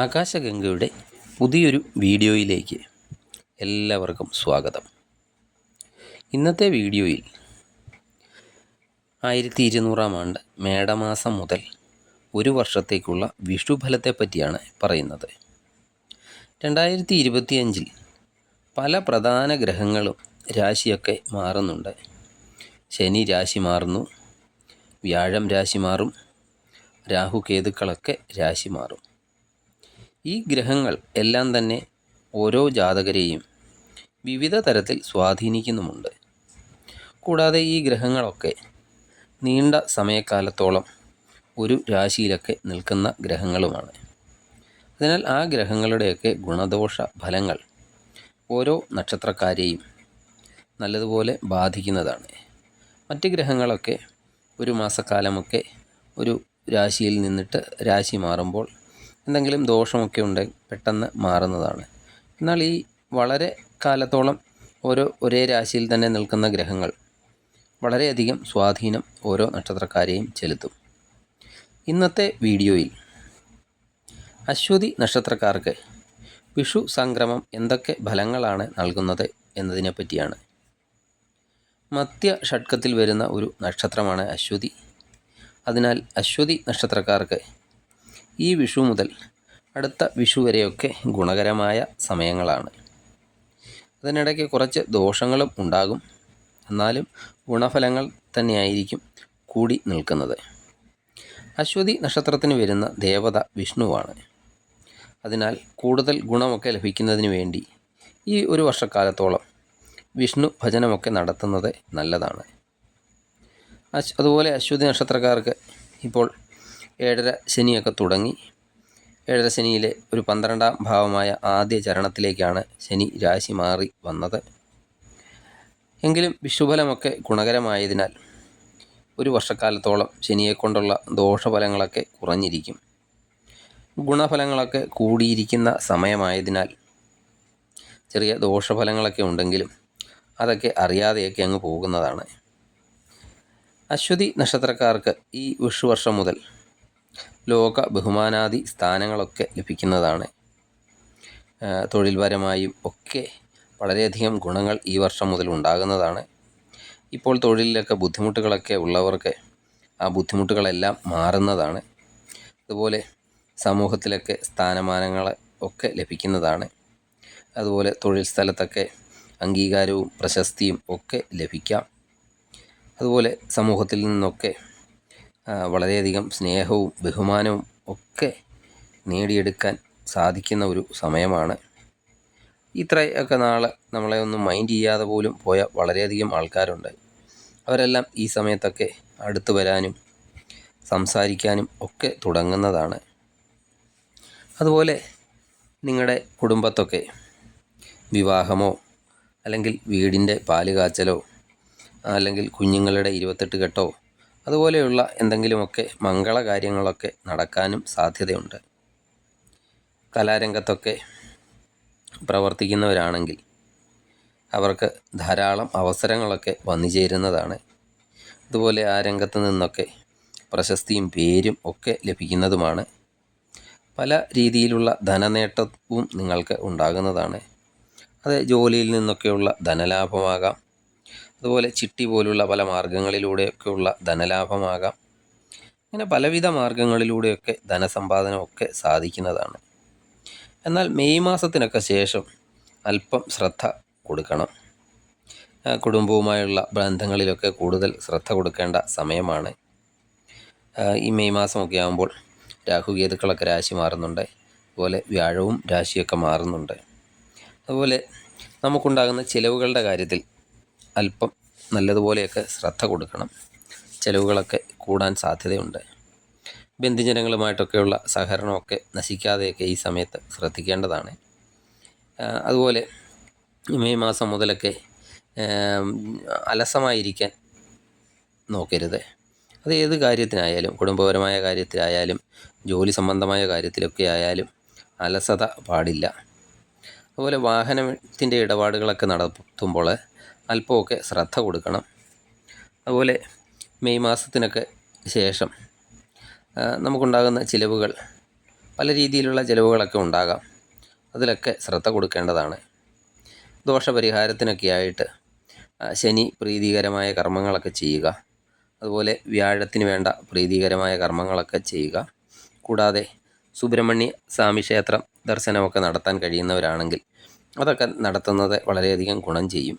ആകാശഗംഗയുടെ പുതിയൊരു വീഡിയോയിലേക്ക് എല്ലാവർക്കും സ്വാഗതം. ഇന്നത്തെ വീഡിയോയിൽ ആയിരത്തി ഇരുന്നൂറാം ആണ്ട് മേടമാസം മുതൽ ഒരു വർഷത്തേക്കുള്ള വിഷുഫലത്തെ പറ്റിയാണ് പറയുന്നത്. രണ്ടായിരത്തി ഇരുപത്തിയഞ്ചിൽ പല പ്രധാന ഗ്രഹങ്ങളും രാശിയൊക്കെ മാറുന്നുണ്ട്. ശനി രാശി മാറുന്നു വ്യാഴം രാശി മാറും രാഹു കേതുക്കളൊക്കെ രാശി മാറും. ഈ ഗ്രഹങ്ങൾ എല്ലാം തന്നെ ഓരോ ജാതകരെയും വിവിധ തരത്തിൽ സ്വാധീനിക്കുന്നുമുണ്ട്. കൂടാതെ ഈ ഗ്രഹങ്ങളൊക്കെ നീണ്ട സമയക്കാലത്തോളം ഒരു രാശിയിലൊക്കെ നിൽക്കുന്ന ഗ്രഹങ്ങളുമാണ്. അതിനാൽ ആ ഗ്രഹങ്ങളുടെയൊക്കെ ഗുണദോഷ ഫലങ്ങൾ ഓരോ നക്ഷത്രക്കാരെയും നല്ലതുപോലെ ബാധിക്കുന്നതാണ്. മറ്റ് ഗ്രഹങ്ങളൊക്കെ ഒരു മാസക്കാലമൊക്കെ ഒരു രാശിയിൽ നിന്നിട്ട് രാശി മാറുമ്പോൾ എന്തെങ്കിലും ദോഷമൊക്കെ ഉണ്ടെങ്കിൽ പെട്ടെന്ന് മാറുന്നതാണ്. എന്നാൽ ഈ വളരെ കാലത്തോളം ഓരോ ഒരേ രാശിയിൽ തന്നെ നിൽക്കുന്ന ഗ്രഹങ്ങൾ വളരെയധികം സ്വാധീനം ഓരോ നക്ഷത്രക്കാരെയും ചെലുത്തും. ഇന്നത്തെ വീഡിയോയിൽ അശ്വതി നക്ഷത്രക്കാർക്ക് വിഷു സംക്രമം എന്തൊക്കെ ഫലങ്ങളാണ് നൽകുന്നത് എന്നതിനെപ്പറ്റിയാണ്. മധ്യ ഷഡ്കത്തിൽ വരുന്ന ഒരു നക്ഷത്രമാണ് അശ്വതി. അതിനാൽ അശ്വതി നക്ഷത്രക്കാർക്ക് ഈ വിഷു മുതൽ അടുത്ത വിഷു വരെയൊക്കെ ഗുണകരമായ സമയങ്ങളാണ്. അതിനിടയ്ക്ക് കുറച്ച് ദോഷങ്ങളും ഉണ്ടാകും. എന്നാലും ഗുണഫലങ്ങൾ തന്നെയായിരിക്കും കൂടി നിൽക്കുന്നത്. അശ്വതി നക്ഷത്രത്തിന് വരുന്ന ദേവത വിഷ്ണുവാണ്. അതിനാൽ കൂടുതൽ ഗുണമൊക്കെ ലഭിക്കുന്നതിന് വേണ്ടി ഈ ഒരു വർഷക്കാലത്തോളം വിഷ്ണു ഭജനമൊക്കെ നടത്തുന്നത് നല്ലതാണ്. അതുപോലെ അശ്വതി നക്ഷത്രക്കാർക്ക് ഇപ്പോൾ ഏഴര ശനിയൊക്കെ തുടങ്ങി. ഏഴര ശനിയിലെ ഒരു പന്ത്രണ്ടാം ഭാവമായ ആദ്യ ചരണത്തിലേക്കാണ് ശനി രാശി മാറി വന്നത്. എങ്കിലും വിഷുഫലമൊക്കെ ഗുണകരമായതിനാൽ ഒരു വർഷക്കാലത്തോളം ശനിയെക്കൊണ്ടുള്ള ദോഷഫലങ്ങളൊക്കെ കുറഞ്ഞിരിക്കും. ഗുണഫലങ്ങളൊക്കെ കൂടിയിരിക്കുന്ന സമയമായതിനാൽ ചെറിയ ദോഷഫലങ്ങളൊക്കെ ഉണ്ടെങ്കിലും അതൊക്കെ അറിയാതെയൊക്കെ അങ്ങ് പോകുന്നതാണ്. അശ്വതി നക്ഷത്രക്കാർക്ക് ഈ വിഷുവർഷം മുതൽ ലോക ബഹുമാനാദി സ്ഥാനങ്ങളൊക്കെ ലഭിക്കുന്നതാണ്. തൊഴിൽപരമായും ഒക്കെ വളരെയധികം ഗുണങ്ങൾ ഈ വർഷം മുതൽ ഉണ്ടാകുന്നതാണ്. ഇപ്പോൾ തൊഴിലിലൊക്കെ ബുദ്ധിമുട്ടുകളൊക്കെ ഉള്ളവർക്ക് ആ ബുദ്ധിമുട്ടുകളെല്ലാം മാറുന്നതാണ്. അതുപോലെ സമൂഹത്തിലൊക്കെ സ്ഥാനമാനങ്ങൾ ഒക്കെ ലഭിക്കുന്നതാണ്. അതുപോലെ തൊഴിൽ സ്ഥലത്തൊക്കെ അംഗീകാരവും പ്രശസ്തിയും ഒക്കെ ലഭിക്കാം. അതുപോലെ സമൂഹത്തിൽ നിന്നൊക്കെ വളരെയധികം സ്നേഹവും ബഹുമാനവും ഒക്കെ നേടിയെടുക്കാൻ സാധിക്കുന്ന ഒരു സമയമാണ്. ഇത്രയൊക്കെ നാൾ നമ്മളെ ഒന്നും മൈൻഡ് ചെയ്യാതെ പോലും പോയ വളരെയധികം ആൾക്കാരുണ്ട്. അവരെല്ലാം ഈ സമയത്തൊക്കെ അടുത്ത് വരാനും സംസാരിക്കാനും ഒക്കെ തുടങ്ങുന്നതാണ്. അതുപോലെ നിങ്ങളുടെ കുടുംബത്തൊക്കെ വിവാഹമോ അല്ലെങ്കിൽ വീടിന്റെ പാൽ കാച്ചലോ അല്ലെങ്കിൽ കുഞ്ഞുങ്ങളുടെ ഇരുപത്തെട്ട് കെട്ടോ അതുപോലെയുള്ള എന്തെങ്കിലുമൊക്കെ മംഗളകാര്യങ്ങളൊക്കെ നടക്കാനും സാധ്യതയുണ്ട്. കലാരംഗത്തൊക്കെ പ്രവർത്തിക്കുന്നവരാണെങ്കിൽ അവർക്ക് ധാരാളം അവസരങ്ങളൊക്കെ വന്നു ചേരുന്നതാണ്. അതുപോലെ ആ രംഗത്ത് നിന്നൊക്കെ പ്രശസ്തിയും പേരും ഒക്കെ ലഭിക്കുന്നതുമാണ്. പല രീതിയിലുള്ള ധനനേട്ടവും നിങ്ങൾക്ക് ഉണ്ടാകുന്നതാണ്. അത് ജോലിയിൽ നിന്നൊക്കെയുള്ള ധനലാഭമാകാം അതുപോലെ ചിട്ടി പോലുള്ള പല മാർഗങ്ങളിലൂടെയൊക്കെയുള്ള ധനലാഭമാകാം. ഇങ്ങനെ പലവിധ മാർഗങ്ങളിലൂടെയൊക്കെ ധനസമ്പാദനമൊക്കെ സാധിക്കുന്നതാണ്. എന്നാൽ മെയ് മാസത്തിനൊക്കെ ശേഷം അല്പം ശ്രദ്ധ കൊടുക്കണം. കുടുംബവുമായുള്ള ബന്ധങ്ങളിലൊക്കെ കൂടുതൽ ശ്രദ്ധ കൊടുക്കേണ്ട സമയമാണ്. ഈ മെയ് മാസമൊക്കെ ആകുമ്പോൾ രാഹുകേതുക്കളൊക്കെ രാശി മാറുന്നുണ്ട്. അതുപോലെ വ്യാഴവും രാശിയൊക്കെ മാറുന്നുണ്ട്. അതുപോലെ നമുക്കുണ്ടാകുന്ന ചിലവുകളുടെ കാര്യത്തിൽ അല്പം നല്ലതുപോലെയൊക്കെ ശ്രദ്ധ കൊടുക്കണം. ചിലവുകളൊക്കെ കൂടാൻ സാധ്യതയുണ്ട്. ബന്ധുജനങ്ങളുമായിട്ടൊക്കെയുള്ള സഹകരണമൊക്കെ നശിക്കാതെയൊക്കെ ഈ സമയത്ത് ശ്രദ്ധിക്കേണ്ടതാണ്. അതുപോലെ മെയ് മാസം മുതലൊക്കെ അലസമായിരിക്കാൻ നോക്കരുത്. അത് ഏത് കാര്യത്തിനായാലും കുടുംബപരമായ കാര്യത്തിലായാലും ജോലി സംബന്ധമായ കാര്യത്തിലൊക്കെ ആയാലും അലസത പാടില്ല. അതുപോലെ വാഹനത്തിന്റെ ഇടപാടുകളൊക്കെ നടത്തുമ്പോൾ അല്പമൊക്കെ ശ്രദ്ധ കൊടുക്കണം. അതുപോലെ മെയ് മാസത്തിനൊക്കെ ശേഷം നമുക്കുണ്ടാകുന്ന ചിലവുകൾ പല രീതിയിലുള്ള ചിലവുകളൊക്കെ ഉണ്ടാകാം. അതിലൊക്കെ ശ്രദ്ധ കൊടുക്കേണ്ടതാണ്. ദോഷപരിഹാരത്തിനൊക്കെ ആയിട്ട് ശനി പ്രീതികരമായ കർമ്മങ്ങളൊക്കെ ചെയ്യുക. അതുപോലെ വ്യാഴത്തിന് വേണ്ട പ്രീതികരമായ കർമ്മങ്ങളൊക്കെ ചെയ്യുക. കൂടാതെ സുബ്രഹ്മണ്യ സ്വാമി ക്ഷേത്രം ദർശനമൊക്കെ നടത്താൻ കഴിയുന്നവരാണെങ്കിൽ അതൊക്കെ നടത്തുന്നത് വളരെയധികം ഗുണം ചെയ്യും.